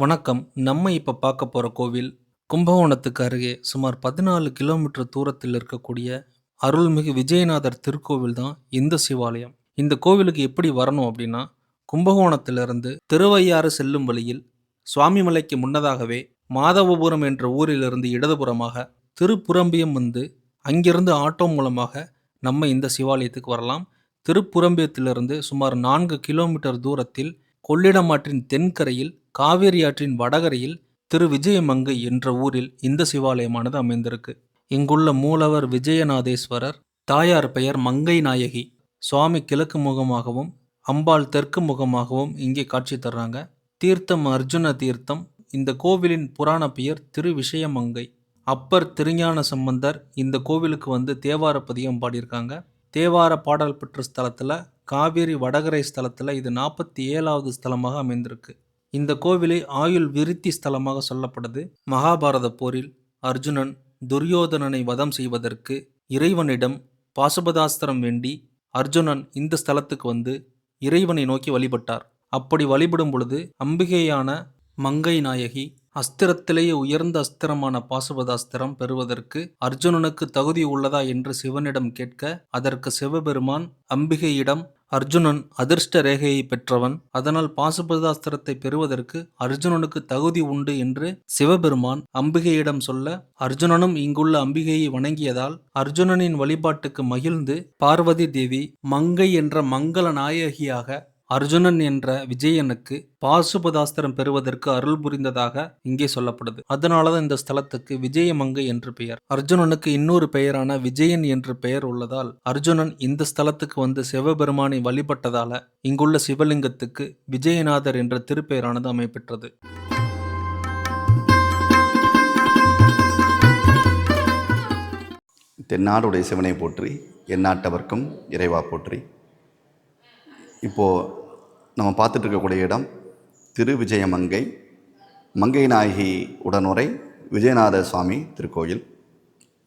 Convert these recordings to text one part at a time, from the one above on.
வணக்கம். நம்ம இப்போ பார்க்க போகிற கோவில் கும்பகோணத்துக்கு அருகே சுமார் பதினாலு கிலோமீட்டர் தூரத்தில் இருக்கக்கூடிய அருள்மிகு விஜயநாதர் திருக்கோவில் தான் இந்த சிவாலயம். இந்த கோவிலுக்கு எப்படி வரணும் அப்படின்னா கும்பகோணத்திலிருந்து திருவையாறு செல்லும் வழியில் சுவாமிமலைக்கு முன்னதாகவே மாதவபுரம் என்ற ஊரிலிருந்து இடதுபுறமாக திருப்புரம்பியம் வந்து அங்கிருந்து ஆட்டோ மூலமாக நம்ம இந்த சிவாலயத்துக்கு வரலாம். திருப்புரம்பியத்திலிருந்து சுமார் நான்கு கிலோமீட்டர் தூரத்தில் கொள்ளிடம் ஆற்றின் தென்கரையில் காவேரி ஆற்றின் வடகரையில் திரு விஜயமங்கை என்ற ஊரில் இந்த சிவாலயமானது அமைந்திருக்கு. இங்குள்ள மூலவர் விஜயநாதேஸ்வரர் தாயார் பெயர் மங்கை நாயகி. சுவாமி கிழக்கு முகமாகவும் அம்பாள் தெற்கு முகமாகவும் இங்கே காட்சி தர்றாங்க. தீர்த்தம் அர்ஜுன தீர்த்தம் இந்த கோவிலின் புராண பெயர் திரு விஷயமங்கை. அப்பர் திருஞான சம்பந்தர் இந்த கோவிலுக்கு வந்து தேவார பதியம் பாடியிருக்காங்க. தேவார பாடல் பெற்ற ஸ்தலத்தில் காவேரி வடகரை ஸ்தலத்தில் இது நாற்பத்தி ஏழாவது ஸ்தலமாக அமைந்திருக்கு. இந்த கோவிலை ஆயுள் விருத்தி ஸ்தலமாக சொல்லப்படுது. மகாபாரத போரில் அர்ஜுனன் துரியோதனனை வதம் செய்வதற்கு இறைவனிடம் பாசுபதாஸ்திரம் வேண்டி அர்ஜுனன் இந்த ஸ்தலத்துக்கு வந்து இறைவனை நோக்கி வழிபட்டார். அப்படி வழிபடும் பொழுது அம்பிகையான மங்கை நாயகி அஸ்திரத்திலேயே உயர்ந்த அஸ்திரமான பாசுபதாஸ்திரம் பெறுவதற்கு அர்ஜுனனுக்கு தகுதி உள்ளதா என்று சிவனிடம் கேட்க அதற்கு சிவபெருமான் அம்பிகையிடம் அர்ஜுனன் அதிர்ஷ்ட ரேகையை பெற்றவன். அதனால் பாசுபதாஸ்திரத்தை பெறுவதற்கு அர்ஜுனனுக்கு தகுதி உண்டு என்று சிவபெருமான் அம்பிகையிடம் சொல்ல அர்ஜுனனும் இங்குள்ள அம்பிகையை வணங்கியதால் அர்ஜுனனின் வழிபாட்டுக்கு மகிழ்ந்து பார்வதி தேவி மங்கை என்ற மங்கள நாயகியாக அர்ஜுனன் என்ற விஜயனுக்கு பாசுபதாஸ்திரம் பெறுவதற்கு அருள் புரிந்ததாக இங்கே சொல்லப்படுது. அதனாலதான் இந்த ஸ்தலத்துக்கு விஜயமங்கை என்று பெயர். அர்ஜுனனுக்கு இன்னொரு பெயரான விஜயன் என்று பெயர் உள்ளதால் அர்ஜுனன் இந்த ஸ்தலத்துக்கு வந்து சிவபெருமானை வழிபட்டதால இங்குள்ள சிவலிங்கத்துக்கு விஜயநாதர் என்ற திருப்பெயரானது அமைப்பெற்றது தென்னாடுடைய சிவனை போற்றி எந்நாட்டவர்க்கும் இறைவா போற்றி. இப்போது நம்ம பார்த்துட்ருக்கக்கூடிய இடம் திரு விஜயமங்கை மங்கை நாயகி உடனுரை விஜயநாத சுவாமி திருக்கோயில்.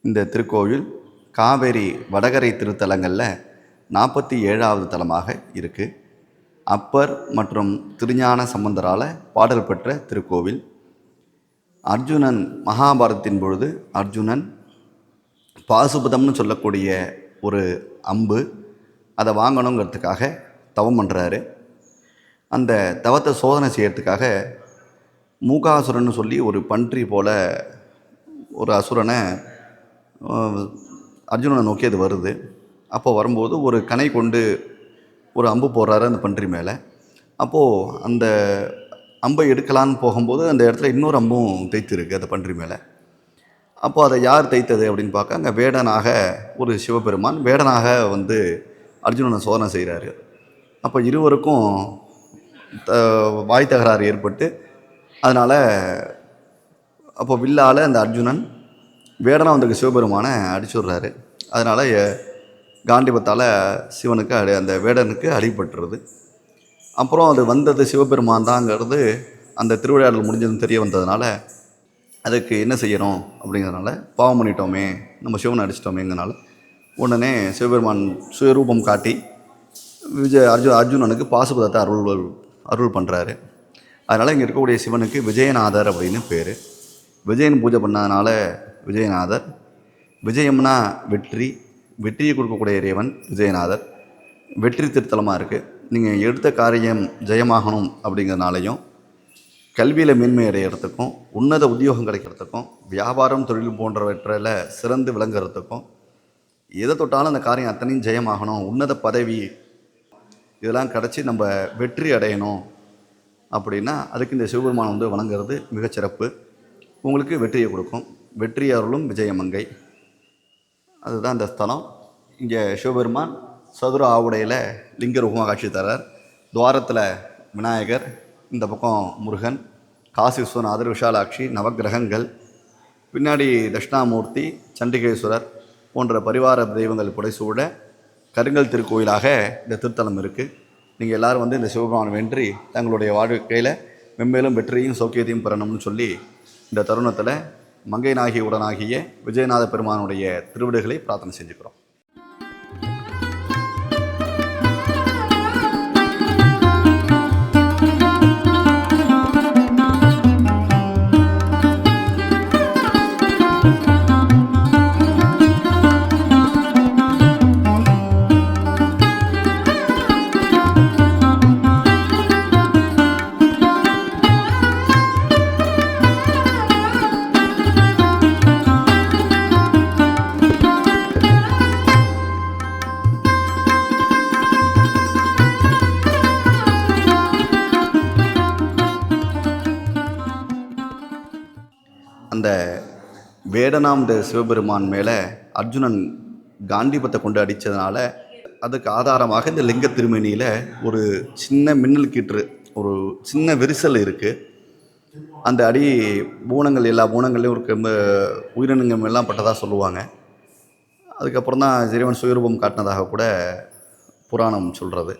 இந்த திருக்கோயில் காவேரி வடகரை திருத்தலங்களில் நாற்பத்தி ஏழாவது தலமாக இருக்குது அப்பர் மற்றும் திருஞான சம்பந்தரால் பாடல் பெற்ற திருக்கோவில். அர்ஜுனன் மகாபாரதத்தின் பொழுது அர்ஜுனன் பாசுபதம்னு சொல்லக்கூடிய ஒரு அம்பு அதை வாங்கணுங்கிறதுக்காக தவம் பண்ணுறாரு அந்த தவத்தை சோதனை செய்கிறதுக்காக மூகாசுரன் சொல்லி ஒரு பன்றி போல் ஒரு அசுரனை அர்ஜுனனை நோக்கி அது வருது. அப்போ வரும்போது ஒரு கனை கொண்டு ஒரு அம்பு போடுறாரு அந்த பன்றி மேலே. அப்போது அந்த அம்பை எடுக்கலான்னு போகும்போது அந்த இடத்துல இன்னொரு அம்பும் தைத்திருக்கு அந்த பன்றி மேலே. அப்போ அதை யார் தைத்தது அப்படின்னு பார்க்க அங்கே வேடனாக ஒரு சிவபெருமான் வேடனாக வந்து அர்ஜுனனை சோதனை செய்கிறாரு அப்போ இருவருக்கும் த வாய் தகராறு ஏற்பட்டு அதனால் அப்போ வில்லால் அந்த அர்ஜுனன் வேடனாக வந்திருக்க சிவபெருமானை அடிச்சுடுறாரு. அதனால் காண்டிபத்தால் சிவனுக்கு அடி அந்த வேடனுக்கு அடிபட்டுருது. அப்புறம் அது வந்தது சிவபெருமான் தாங்கிறது அந்த திருவிளையாடல் முடிஞ்சதுன்னு தெரிய வந்ததுனால அதுக்கு என்ன செய்யணும் அப்படிங்கிறதுனால பாவம் பண்ணிட்டோமே நம்ம சிவனை அடிச்சிட்டோமேங்கிறனால உடனே சிவபெருமான் சுயரூபம் காட்டி விஜய் அர்ஜுன் அர்ஜுனனுக்கு பாசுபதத்தை அருள் அருள் பண்ணுறாரு அதனால் இங்கே இருக்கக்கூடிய சிவனுக்கு விஜயநாதர் அப்படின்னு பேர். விஜயன் பூஜை பண்ணதுனால விஜயநாதர். விஜயம்னா வெற்றி வெற்றியை கொடுக்கக்கூடிய இறைவன் விஜயநாதர். வெற்றி திருத்தலமாக இருக்குது நீங்கள் எடுத்த காரியம் ஜெயமாகணும் அப்படிங்கிறனாலையும் கல்வியில் மேன்மை அடைகிறதுக்கும் உன்னத உத்தியோகம் கிடைக்கிறதுக்கும் வியாபாரம் தொழில் போன்றவற்றில் சிறந்து விளங்குறதுக்கும் எதை தொட்டாலும் அந்த காரியம் அத்தனையும் ஜெயமாகணும். உன்னத பதவி இதெல்லாம் கிடச்சி நம்ம வெற்றி அடையணும் அப்படின்னா அதுக்கு இந்த சிவபெருமான் வந்து வணங்குறது மிகச்சிறப்பு உங்களுக்கு வெற்றியை கொடுக்கும். வெற்றி அருளும் விஜயமங்கை அதுதான் இந்த ஸ்தலம். இங்கே சிவபெருமான் சதுர ஆவுடையில் லிங்க ரூபமாக காட்சி தரார் துவாரத்தில் விநாயகர் இந்த பக்கம் முருகன் காசி விஸ்வநாதர் விஷாலாட்சி நவக்கிரகங்கள் பின்னாடி தட்சிணாமூர்த்தி சண்டிகேஸ்வரர் போன்ற பரிவார தெய்வங்கள் புடைசூட கருங்கல் திருக்கோயிலாக இந்த திருத்தலம் இருக்குது நீங்கள் எல்லோரும் வந்து இந்த சிவபெருமான் வென்றி தங்களுடைய வாழ்க்கையில் மென்மேலும் வெற்றியும் சௌக்கியத்தையும் பெறணும்னு சொல்லி இந்த தருணத்தில் மங்கை நாகி உடனாகிய விஜயநாத பெருமானுடைய திருவிடுகளை பிரார்த்தனை செஞ்சுக்கிறோம். வேடனாம் சிவபெருமான் மேலே அர்ஜுனன் காண்டிபத்தை கொண்டு அடித்ததுனால அதுக்கு ஆதாரமாக இந்த லிங்க திருமேனியில் ஒரு சின்ன மின்னல் கீற்று ஒரு சின்ன விரிசல் இருக்குது அந்த அடி பூனங்கள் எல்லா பூனங்கள்லையும் ஒரு ரொம்ப உயிரினங்கள் எல்லாம் பட்டதாக சொல்லுவாங்க. அதுக்கப்புறம் தான் சிறுவன் சுயரூபம் காட்டினதாக கூட புராணம் சொல்கிறது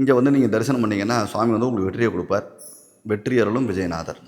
இங்கே வந்து நீங்கள் தரிசனம் பண்ணிங்கன்னா சுவாமி வந்து உங்களுக்கு வெற்றியை கொடுப்பார். வெற்றி விஜயநாதர்.